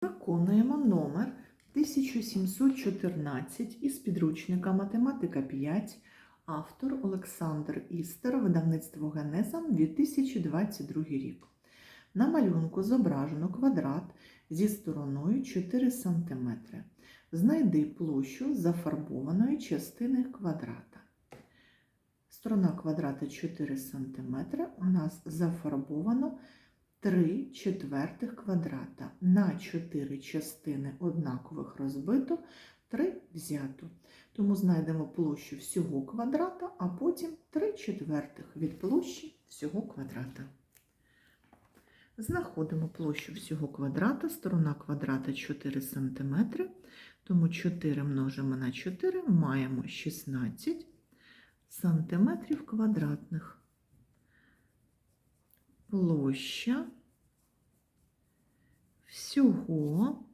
Виконуємо номер 1714 із підручника Математика 5, автор Олександр Істер, видавництво Генеза 2022 рік. На малюнку зображено квадрат зі стороною 4 см. Знайди площу зафарбованої частини квадрата. Сторона квадрата 4 см у нас зафарбовано 3 четвертих квадрата. На 4 частини однакових розбито, 3 взято. Тому знайдемо площу всього квадрата, а потім 3 четвертих від площі всього квадрата. Знаходимо площу всього квадрата, сторона квадрата 4 см, тому 4 множимо на 4, маємо 16 сантиметрів квадратних. Площа всього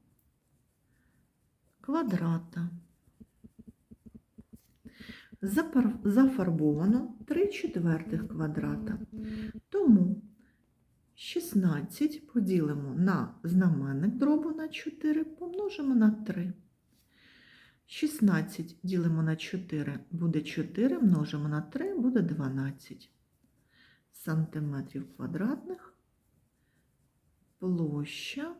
квадрата. Зафарбовано 3 четвертих квадрата. Тому 16 поділимо на знаменник дробу на 4, помножимо на 3. 16 ділимо на 4, буде 4, множимо на 3, буде 12 сантиметрів квадратних. Площа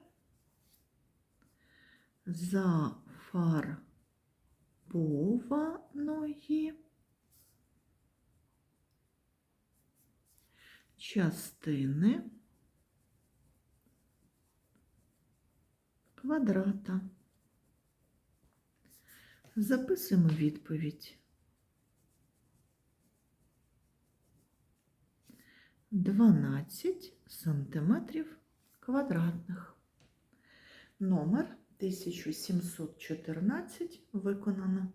зафарбованої частини квадрата. Записуємо відповідь. 12 сантиметрів квадратних. Номер 1714 виконано.